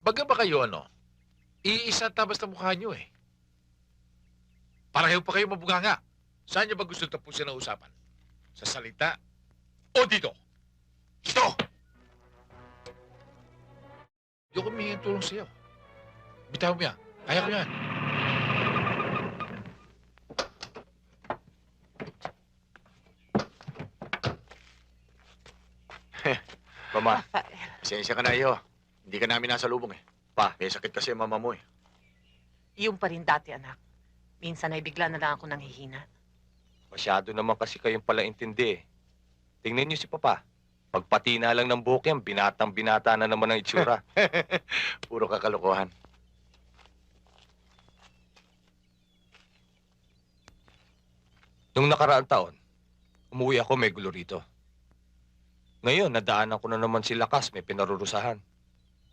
Baga ba kayo ano? Iisa tabas na mukha nyo eh. Pareho pa kayo mabuganga. Saan nyo ba gusto tapusin ang usapan? Sa salita o dito? Dito! Hindi ko humingi ng tulong sa'yo. Bitaw mo yan. Kaya ko yan. Mama, pasensya ka na iyo. Hindi ka namin nasa lubong eh. Pa, may sakit kasi ang mama mo eh. Yung pa rin dati, anak. Minsan ay bigla na lang ako nanghihina. Masyado naman kasi kayong pala intindi eh. Tingnan niyo si Papa. Pagpati na lang ng buhok yan, binatang binata na naman ang itsura. Puro kakalokohan. Nung nakaraang taon, umuwi ako may gulo rito. Ngayon, nadaanan ko na naman si Lakas, may pinarurusahan.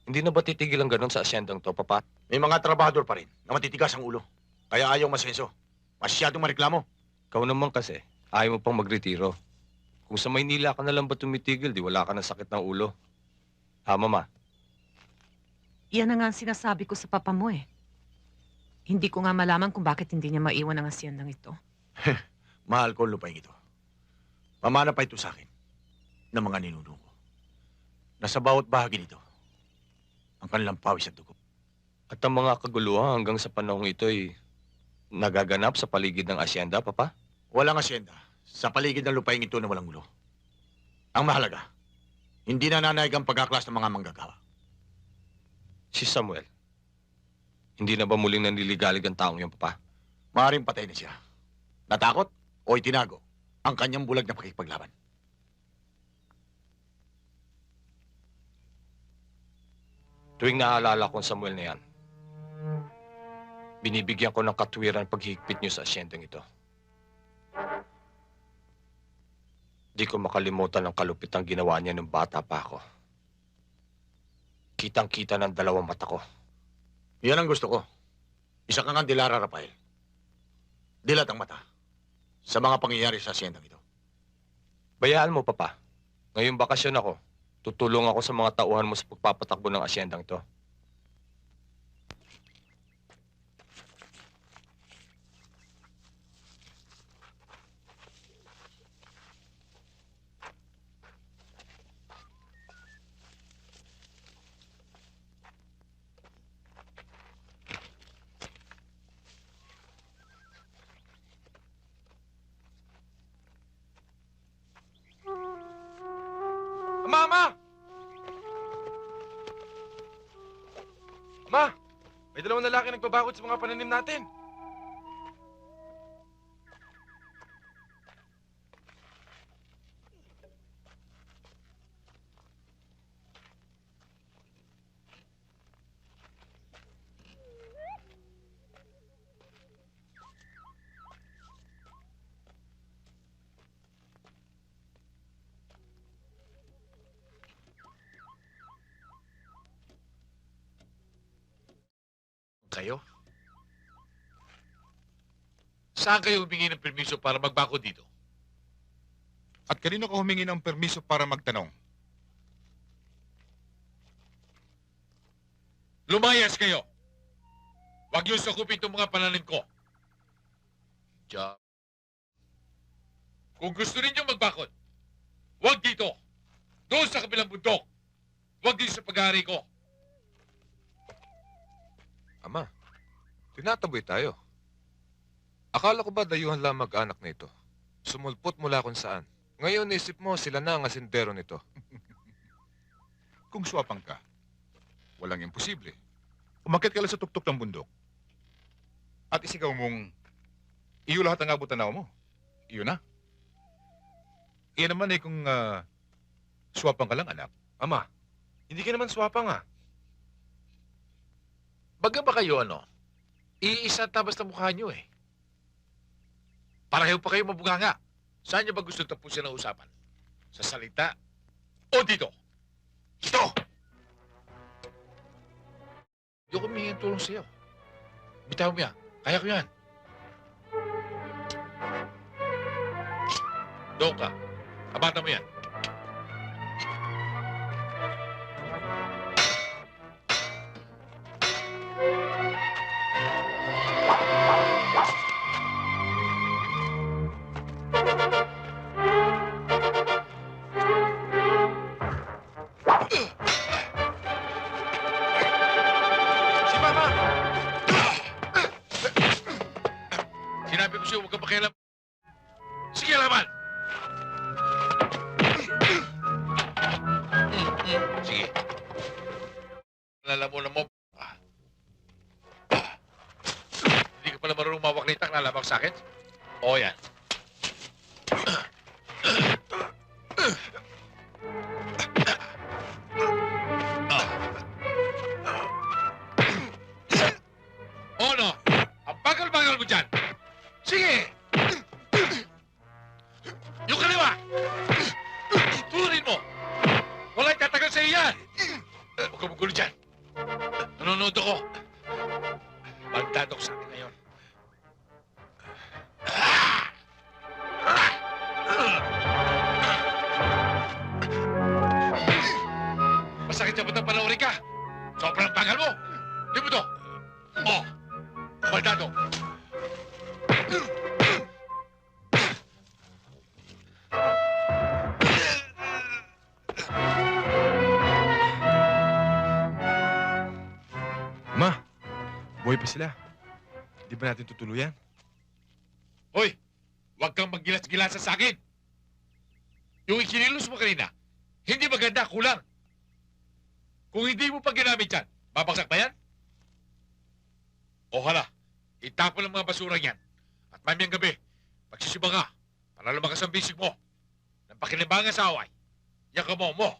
Hindi na ba titigil ang ganun sa asyendang to, Papa? May mga trabahador pa rin na matitigas ang ulo. Kaya ayaw masenso. Masyadong mareklamo. Ikaw naman kasi, ayaw mo pang magretiro. Kung sa Maynila ka na lang ba tumitigil, di wala ka ng sakit ng ulo. Ha, Mama? Yan na nga ang sinasabi ko sa papa mo eh. Hindi ko nga malaman kung bakit hindi niya maiwan ang asyendang ito. Mahal ko ang lupain ito. Pamana pa ito sa akin ng mga ninuno ko. Nasa bawat bahagi nito, ang kanilang pawis at dugo. At ang mga kaguluhan hanggang sa panahong ito ay nagaganap sa paligid ng asyenda, Papa? Walang asyenda sa paligid ng lupain ito na walang ulo. Ang mahalaga, hindi na nanayag ang pagkaklas ng mga manggagawa. Si Samuel. Hindi na ba muling nanliligalig ang taong yun, Papa? Maaaring patay na siya. Natakot o itinago ang kanyang bulag na pakikipaglaban. Tuwing naalala ko ang Samuel na yan, binibigyan ko ng katwiran paghihigpit niyo sa asyendang ito. Di ko makalimutan ang kalupit ang ginawa niya nung bata pa ako. Kitang-kita ng dalawang mata ko. Yan ang gusto ko. Isa kang ang Dilara Rafael. Dilat ang mata sa mga pangyayari sa asyendang ito. Bayaan mo, Papa. Ngayong bakasyon ako, tutulong ako sa mga tauhan mo sa pagpapatakbo ng asyendang ito. Mama! Dalawang lalaki nagbabakot sa mga pananim natin. Kayo? Saan kayo humingi ng permiso para magbako dito? At kanino ka humingi ng permiso para magtanong? Lumayas kayo! Huwag niyo sakupin itong mga pananim ko. Diyan. Kung gusto ninyo magbakod, huwag dito. Doon sa kabilang bundok. Huwag dito sa pag-aari ko. Tinataboy tayo. Akala ko ba dayuhan lang mag-anak na ito? Sumulpot mula kung saan. Ngayon isip mo sila na ang asindero nito. Kung swapang ka, walang imposible. Umakit ka lang sa tuktok ng bundok. At isigaw mong, iyo lahat ang abot tanaw mo. Iyo na. Iyan naman eh kung ah, swapang ka lang, anak. Ama, hindi ka naman swapang ah. Baga ba kayo ano? Iisa tabas na mukha nyo eh. Pareho pa kayo mabuganga. Saan nyo ba gusto tapusin ang usapan? Sa salita o dito? Dito! Hindi ko humingi ng tulong sa'yo. Bitaw mo yan. Kaya ko yan. Doon ka. Abata mo yan. Nitang lalabak sa akin? Oo, yan. Ma, buhay pa sila. Di ba natin tutuluyan? Hoy, huwag kang maggilas-gilasan sa akin. Yung ikinilos mo kanina, hindi maganda, kulang. Kung hindi mo pa ginamit yan, babagsak ba yan? O hala, itapon ang mga basura yan. Mamayang gabi, magsisiba ka para lumakas ang bisig mo. Nang pakinabangan sa away, yakamo mo.